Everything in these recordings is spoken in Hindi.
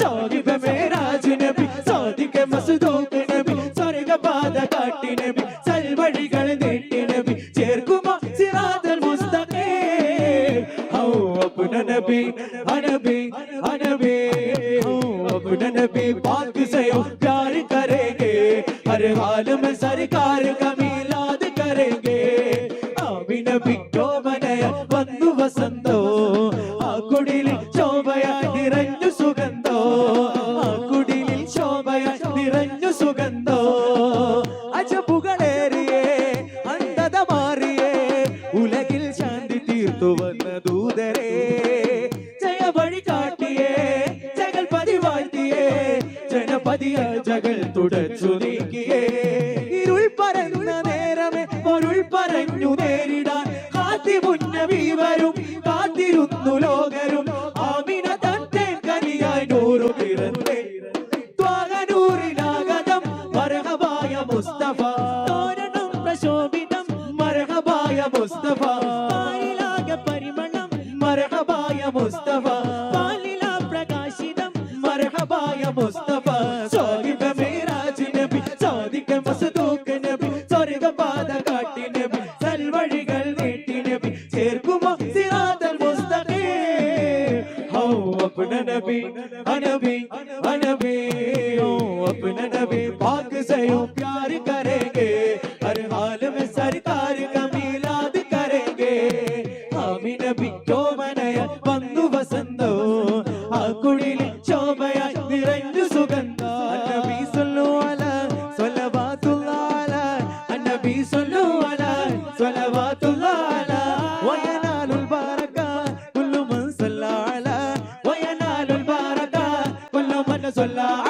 सौगी पे मेरा जिने भी, सौदी के के ने भी काटी ने भी सल बड़ी गल देटी ने भी चेर कुमा मुस्तके हाँ अपना हाँ अपना से प्यार करेंगे। हर हाल में सरकार का തുടച്ചു ഇരുൾ പരന്ന നേരമേ പൊരുൾ പറഞ്ഞു നേരിടാൻ കാത്തി മുന്നവി വരും കാത്തിരുന്നു ലോകരും. ആമിന തന്റെ കനിയായി നൂറു പിറന്നേ. ത്വാഗനൂറിനാഗതം മരഹബായ മുസ്തഫ. തോരണം പ്രശോഭിതം മരഹബായ മുസ്തഫ. പരിമണം മരഹബായ മുസ്തഫ. അപ്ന നബി അനബി अनबी हो अपने नबी पाक से हो प्यार करेंगे हर हाल में सरकार का मिलाद करेंगे ആമി നബിക്കോ മനയ വന്നു വസന്തോ ആ കുടിലിൽ Allah.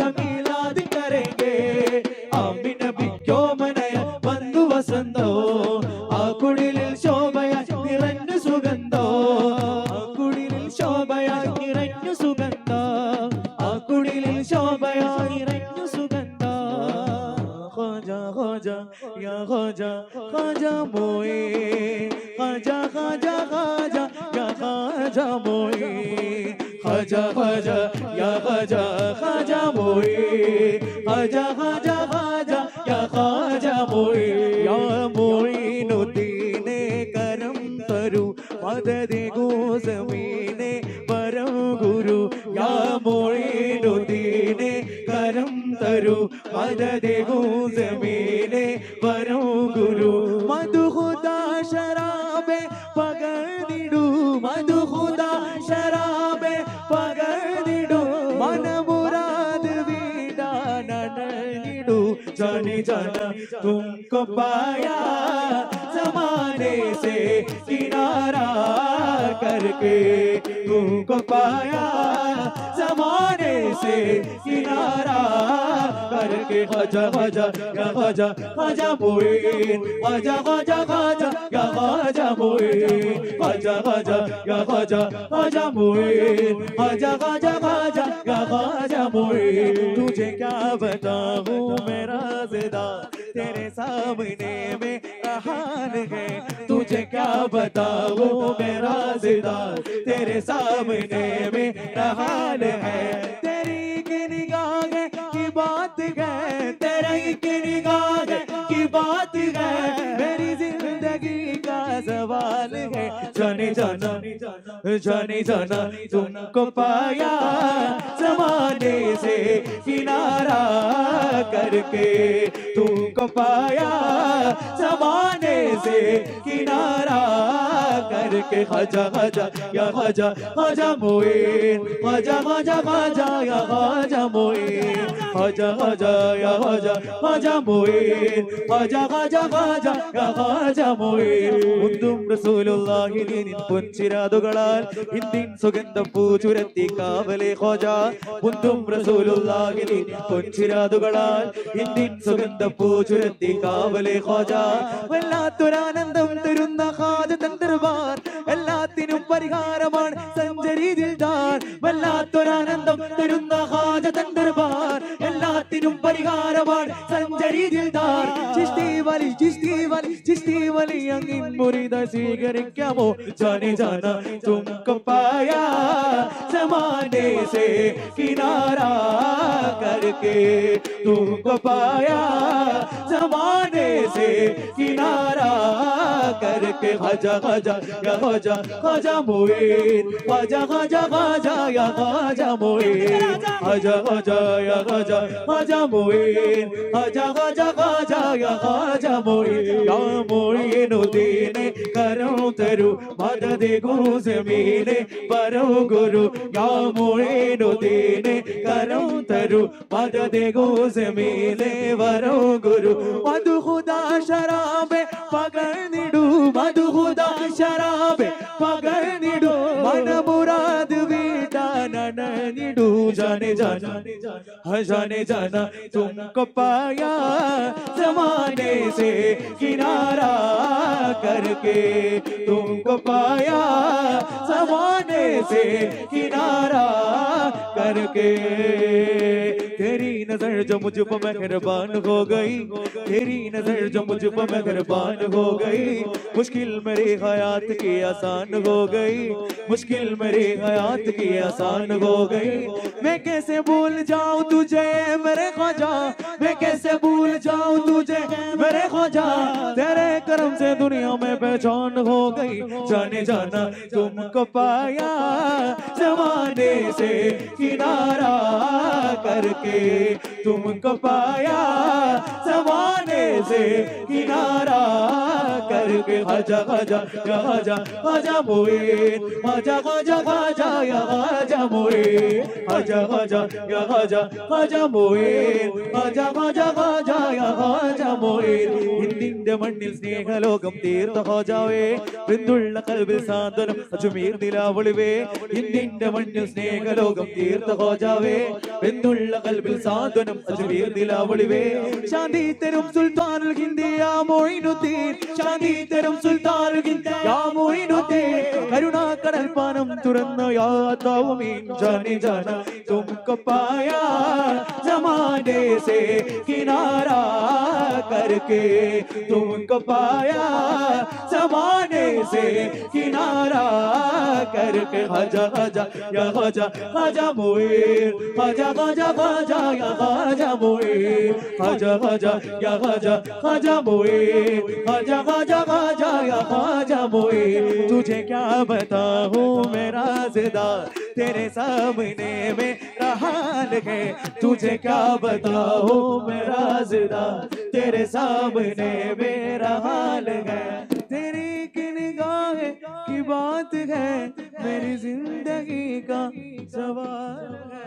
খাজা বয়ে খাজা খাজা খাজা ইয়া খাজা বয়ে খাজা খাজা ইয়া খাজা খাজা বয়ে খাজা খাজা খাজা ইয়া খাজা বয়ে ইয়া মোইনুদ্দিনে করম করু মদদে গো জমিনে परम गुरु या मोइनुद्दीने करम तरु मददे गो जाने जाना तुमको पाया जमाने से किनारा करके तुमको पाया जमाने से किनारा करके खजा खजा या खजा खजा मोइन खजा खजा खजा या खजा मोइन खजा खजा या खजा खजा मोइन खजा खजा खजा या खजा मोइन तुझे क्या बताऊं मेरा जिदा तेरे सामने में रहान है। तुझे क्या बताओ मेरा जिदा तेरे सामने में रहान है। तेरी की निगाह की बात है, तेरी की निगाह जाने जाना जाने जाना तुमको पाया जमाने से किनारा करके। तुमको पाया जमाने से किनारा करके खजा खजा या खजा खजा मोइन खजा खजा खजा या खजा मोइन खजा खजा या खजा खजा मोइन खजा खजा खजा या खजा മോയിൻ മുന്തും റസൂലുള്ളാഹിനിൻ പൊൻചിരാതുകളാൽ ഇന്ത്യൻ സുഗന്ധം പൂച്ചുരത്തി കാവലെ ഖോജ മുന്തും റസൂലുള്ളാഹിനിൻ പൊൻചിരാതുകളാൽ ഇന്ത്യൻ സുഗന്ധം പൂച്ചുരത്തി കാവലെ ഖോജ വല്ലാത്തൊരാനന്ദം തരുന്ന ഖാജ തൻ ദർബാർ എല്ലാത്തിനും പരിഹാരമാണ്. സഞ്ചരി ദിൽദാർ വല്ലാത്തൊരാനന്ദം തരുന്ന ഹാജ തൻ ദർബാർ. സകലത്തിനും പരിഹാരമാണ് സഞ്ചരി ദിൽദാർ ചിസ്തി വലി ചിസ്തി വലി ചിസ്തി വലി അങ്ങിൻ മുറിത സ്വീകരിക്കാമോ ജാനെ ജാന തുമക്കം പായാ സമാനെ സേ കിനാരാ करके तुमको पाया जमाने से किनारा करके खजा खजा या खजा खजा मोइन खजा खजा खजा या खजा मोइन खजा खजा या खजा খাজা মঈন খাজা খাজা খাজা ইয়া খাজা মঈন ইয়া মঈন উদ্দিন করো তরু মদদ গো জমিন পরো গুরু ইয়া মঈন উদ্দিন করো তরু মদদ গো জমিন পরো গুরু মধু খুদা শরাবে পগনিডু মধু খুদা শরাবে পগনিডু মন जाने जाना जाने जाना तुमको पाया जमाने से किनारा करके तुमको पाया जमाने से किनारा करके तेरी नज़र जो मुझ पर मेहरबान हो गई तेरी नज़र जो मुझ पर मेहरबान हो गई मुश्किल मेरे हयात की आसान हो गई मुश्किल मेरे हयात की आसान हो गई मैं कैसे भूल जाऊँ तुझे, मेरे ख्वाजा? मैं कैसे भूल जाऊँ तुझे, मेरे ख्वाजा? तेरे करम से दुनिया में पहचान हो गई। जाने जाना तुमको पाया, जमाने से किनारा करके तुमको पाया, जमाने से किनारा करके। हजा हजा या हजा हजा मोइन हजा हजा हजा या हजा मोइन हजा हजा Khaja Ya Khaja Khaja Moin Khaja Khaja Khaja Ya Khaja Moin ഇന്ത്യന്റെ മണ്ണിൽ സ്നേഹലോകം തീർത്ത ഹോജാവേ ബന്ധുള്ള കൽവിൽ സാന്ത്വനം അജുമീർ നിലാവളിവേ ഇന്ത്യന്റെ മണ്ണിൽ സ്നേഹലോകം തീർത്ത ഹോജാവേ ബന്ധുള്ള കൽവിൽ സാന്ത്വനം അജുമീർ നിലാവളിവേ ശാന്തി തരും സുൽത്താനുൽ ഹിന്ദി യാ മൊയിനുദ്ദീൻ. ശാന്തി തരും സുൽത്താനുൽ ഹിന്ദി യാ മൊയിനുദ്ദീൻ. കരുണാ കടൽപ്പാനം തുറന്ന യാ താവുമീൻ ജാനി ജാന തും തുമको पाया जमाने से किनारा करके। तुमको पाया जमाने से किनारा करके। हजा हजा, या हजा हजा मोइन हजा हजा हजा, या हजा मोइन हजा हजा, या हजा हजा मोइन हजा हजा हजा, या हजा मोइन तुझे क्या बताऊँ, मेरा जिदा तेरे सामने मेरा हाल है तुझे क्या बताऊं मेरा जिदा तेरे सामने मेरा हाल है तेरी की निगाह की बात है मेरी जिंदगी का सवाल है